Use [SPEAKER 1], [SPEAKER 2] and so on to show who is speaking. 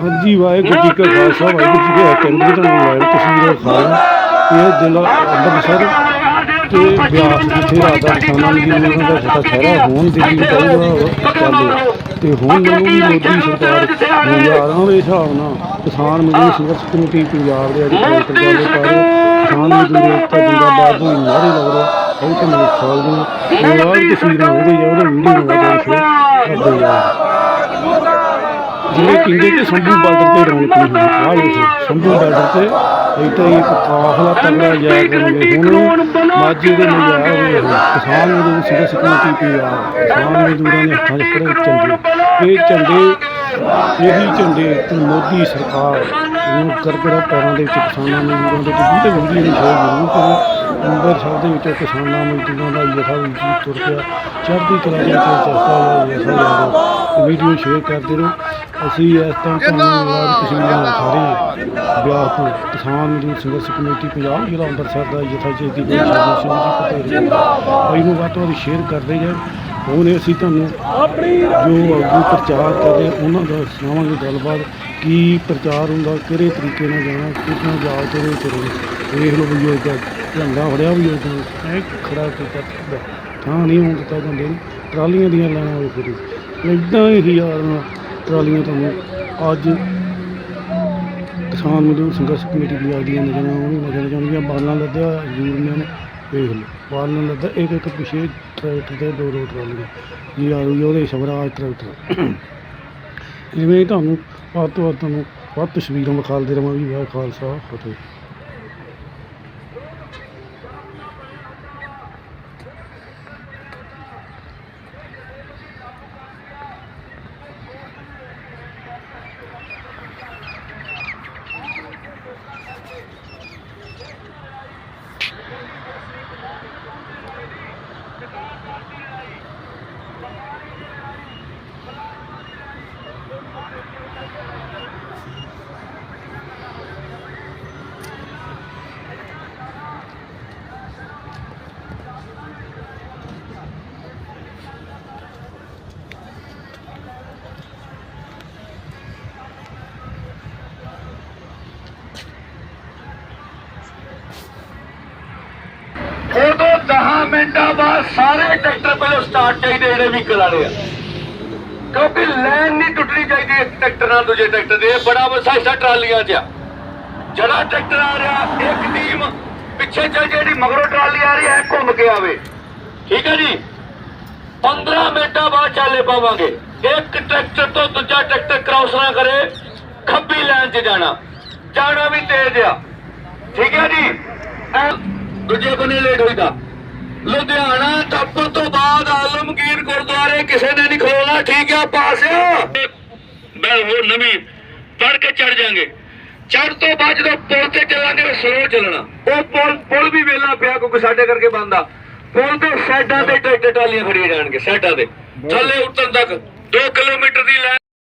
[SPEAKER 1] ਹਾਂਜੀ, ਵਾਹਿਗੁਰੂ ਜੀ ਕਾ ਖਾਲਸਾ, ਵਾਹਿਗੁਰੂ ਜੀ ਕੀ ਫਤਿਹ। ਚੰਗੀ ਤਰ੍ਹਾਂ ਲਾਈਵ ਤਸਵੀਰਾਂ ਖਾਣਾ, ਇਹ ਜ਼ਿਲ੍ਹਾ ਅੰਮ੍ਰਿਤਸਰ ਤੇ ਬਿਆਸ ਜਿੱਥੇ ਰਾਤ ਕਿਸਾਨਾਂ ਨੂੰ ਜਿਵੇਂ ਦਾ ਸਾਡਾ ਠਹਿਰਾ ਹੋਣ ਦਿੱਲੀ ਚਾਹੀਦਾ ਚੱਲੇ ਤੇ ਹੁਣ ਮੈਨੂੰ ਵੀ ਮੋਦੀ ਸਰਕਾਰ ਹਜ਼ਾਰਾਂ ਦੇ ਹਿਸਾਬ ਨਾਲ ਕਿਸਾਨ ਮਜ਼ਦੂਰ ਸੰਘਰਸ਼ ਕਮੇਟੀ ਪੰਜਾਬ ਦੇ ਅਧਿਕਾਰੀ ਕਰਦੇ ਪਾਰੇ ਕਿਸਾਨ ਮਜ਼ਦੂਰ ਏਕਤਾ ਜਿੰਦਾਬਾਦ ਨੂੰ ਨਾਰੇ ਲਾਉਂਦਾ ਉਹ ਤੇ ਮੇਰੇ ਸਾਲ ਦੀਆਂ ਇਹ ਤਸਵੀਰਾਂ ਉਹਦੇ ਜਾਂ ਉਹਦੇ ਵੀਡੀਓ ਨੂੰ ਸ਼ੇਅਰ ਕਰਦੇ ਆ। ਜਿਹੜੇ ਕੀੜੇ ਤੇ ਸੰਭੂ ਬਾਰਡਰ ਤੇ ਰੌਣਕ ਨਹੀਂ ਹੁੰਦੀ ਆਹ ਵੇਖੋ ਸੰਭੂ ਬਾਰਡਰ ਤੇ ਇੱਥੇ ਇੱਕ ਕਾਫਲਾ ਤਗੜਾ ਜਾ ਕਰਨਗੇ ਹੁਣ ਮਾਝੇ ਦੇ ਨਜ਼ਾਰੇ ਹੋਏ। ਕਿਸਾਨ ਮਜ਼ਦੂਰ ਸਿਰ ਸਕਮਤੀ ਪੰਜਾਬ ਕਿਸਾਨ ਮਜ਼ਦੂਰਾਂ ਨੇ ਹੱਥਾਂ 'ਚ ਫੜੇ ਝੰਡੇ। ਇਹ ਝੰਡੇ ਇਹੀ ਝੰਡੇ ਤੇ ਮੋਦੀ ਸਰਕਾਰ ਨੂੰ ਕਰਕੜਾ ਪੈਰਾਂ ਦੇ ਵਿੱਚ ਕਿਸਾਨਾਂ ਮਜ਼ਦੂਰਾਂ ਦੇ ਟਿੱਬੀ ਤੇ ਵੀਡੀਓ ਨੂੰ ਸ਼ੇਅਰ ਜ਼ਰੂਰ ਕਰੋ ਅੰਮ੍ਰਿਤਸਰ ਦੇ ਵਿੱਚ ਕਿਸਾਨਾਂ ਮਜ਼ਦੂਰਾਂ ਦਾ ਯਥਾ ਵੀ ਤੁਰ ਪਿਆ। ਚੜ੍ਹਦੀ ਕਲਾ ਦੇ ਵਿੱਚ ਚਸਤਾ ਯਥਾ ਯਾਦੋ ਵੀਡੀਓ ਸ਼ੇਅਰ ਕਰਦੇ ਰਹੋ। ਅਸੀਂ ਇਸ ਲਾਈਵ ਤਸਵੀਰਾਂ ਦਿਖਾ ਰਹੇ ਹਾਂ ਬਿਆਸ ਤੋਂ ਕਿਸਾਨ ਮਜ਼ਦੂਰ ਸੰਘਰਸ਼ ਕਮੇਟੀ ਪੰਜਾਬ ਜ਼ਿਲ੍ਹਾ ਅੰਮ੍ਰਿਤਸਰ ਦਾ ਯਥਾ ਚੇਤੀ ਦੇ ਸ਼ਾਮਲ ਸਿੰਘ ਜੀ ਪਟੇਲ ਭਾਈ ਨੂੰ ਵੱਧ ਤੋਂ ਵੱਧ ਸ਼ੇਅਰ ਕਰਦੇ ਜਾਓ। ਹੁਣ ਅਸੀਂ ਤੁਹਾਨੂੰ ਜੋ ਅੱਗੇ ਪ੍ਰਚਾਰ ਕਰ ਰਹੇ ਉਹਨਾਂ ਦਾ ਸੁਣਾਵਾਂਗੇ ਗੱਲਬਾਤ। ਕੀ ਪ੍ਰਚਾਰ ਹੁੰਦਾ ਕਿਹੜੇ ਤਰੀਕੇ ਨਾਲ ਜਾਣਾ ਕਿਹਨਾਂ ਜਾ ਕੇ ਉਹਦੇ ਵਿੱਚ ਰਹੋ ਵੇਖ ਲਓ ਵੀ ਤਾਂ ਝੰਡਾ ਫੜਿਆ ਵੀ ਉਹ ਐ ਖੜਾ ਕੀਤਾ। ਥਾਂ ਨਹੀਂ ਹੋਣ ਦਿੱਤਾ ਜਾਂਦੇ ਟਰਾਲੀਆਂ ਦੀਆਂ ਲਾਈਨਾਂ ਹੋਈ ਫਿਰ। ਇਦਾਂ ਹੀ ਯਾਰ ਟਰਾਲੀਆਂ ਤੁਹਾਨੂੰ ਅੱਜ ਕਿਸਾਨ ਮਜ਼ਦੂਰ ਸੰਘਰਸ਼ ਕਮੇਟੀ ਪੰਜਾਬ ਦੀਆਂ ਨਜ਼ਰਾਂ ਉਹ ਨਜ਼ਰ ਜਾਣਗੀਆਂ ਬਾਲਾਂ ਲੱਦਿਆ ਯੂਨੀਅਨ ਦੇਖ ਲਓ। ਬਾਲਾਂ ਲੱਦਾ ਇੱਕ ਇੱਕ ਪਿਛੇ ਟਰੈਕਟਰ ਦੇ ਦੋ ਦੋ ਟਰਾਲੀਆਂ। ਜੀ ਆ ਰਹੀ ਉਹਦੇ ਸਵਰਾਜ ਟਰੈਕਟਰ। ਇਵੇਂ ਹੀ ਤੁਹਾਨੂੰ ਵੱਧ ਤੋਂ ਵੱਧ ਤੁਹਾਨੂੰ ਵੱਧ ਤਸਵੀਰਾਂ ਵਿਖਾਲਦੇ ਰਵਾਂਗੇ। ਵਾਹ ਖਾਲਸਾ, ਫਤਿਹ।
[SPEAKER 2] ਮਿੰਟਾਂ ਬਾਅਦ ਸਾਰੇ ਟਰੈਕਟਰ ਪਹਿਲਾਂ ਸਟਾਰਟ ਚਾਹੀਦੇ ਜਿਹੜੇ ਵਹੀਕਲ ਵਾਲੇ ਆ। ਕਿਉਂਕਿ ਲਾਈਨ ਨਹੀਂ ਟੁੱਟਣੀ ਚਾਹੀਦੀ ਇੱਕ ਟਰੈਕਟਰ ਨਾਲ ਦੂਜੇ ਟਰੈਕਟਰ ਦੇ। ਬੜਾ ਵਸਾ ਟਰਾਲੀਆਂ 'ਚ ਆ। ਜਿਹੜਾ ਟਰੈਕਟਰ ਆ ਰਿਹਾ, ਇੱਕ ਟੀਮ ਪਿੱਛੇ ਚੱਲ ਜਿਹੜੀ ਮਗਰੋਂ ਟਰਾਲੀ ਆ ਰਹੀ ਹੈ ਘੁੰਮ ਕੇ ਆਵੇ। ਠੀਕ ਹੈ ਜੀ? 15 ਮਿੰਟਾਂ ਬਾਅਦ ਚਾਲੇ ਪਾਵਾਂਗੇ। ਇੱਕ ਟਰੈਕਟਰ ਤੋਂ ਦੂਜਾ ਟਰੈਕਟਰ ਕ੍ਰਾਸ ਨਾ ਕਰੇ, ਖੱਬੀ ਲਾਈਨ 'ਚ ਜਾਣਾ। ਜਾਣਾ ਵੀ ਤੇਜ਼ ਆ। ਠੀਕ ਹੈ ਜੀ? ਦੂਜੇ ਬੰਨੇ ਲੇਟ ਹੋਈਦਾ। ਲੁਧਿਆਣਾ ਟੱਪਣ ਤੋਂ ਬਾਅਦ ਆਲਮਗੀਰ ਗੁਰਦੁਆਰੇ ਕਿਸੇ ਨੇ ਨਹੀਂ ਖਲੋਣਾ। ਠੀਕ ਆ ਪਾਸ ਮੈਂ ਹੋਰ ਨਵੀਂ ਪੜ ਕੇ ਚੜ ਜਾਾਂਗੇ। ਚੜ ਤੋਂ ਬਾਅਦ ਜਦੋਂ ਪੁਲ ਤੇ ਚੱਲਾਂਗੇ ਸਲੋ ਚੱਲਣਾ। ਉਹ ਪੁਲ ਪੁਲ ਵੀ ਵੇਲਾ ਪਿਆ ਕਿਉਂਕਿ ਸਾਡੇ ਕਰਕੇ ਬੰਦਾ ਪੁਲ ਤੇ ਸਾਈਡਾਂ ਤੇ ਟਰੈਕਟਰ ਟਾਲੀਆਂ ਖੜੀਆਂ ਜਾਣਗੇ ਸਾਈਡਾਂ ਤੇ। ਥੱਲੇ ਉੱਤਰਨ ਤੱਕ 2 ਕਿਲੋਮੀਟਰ ਦੀ ਲਾਈਨ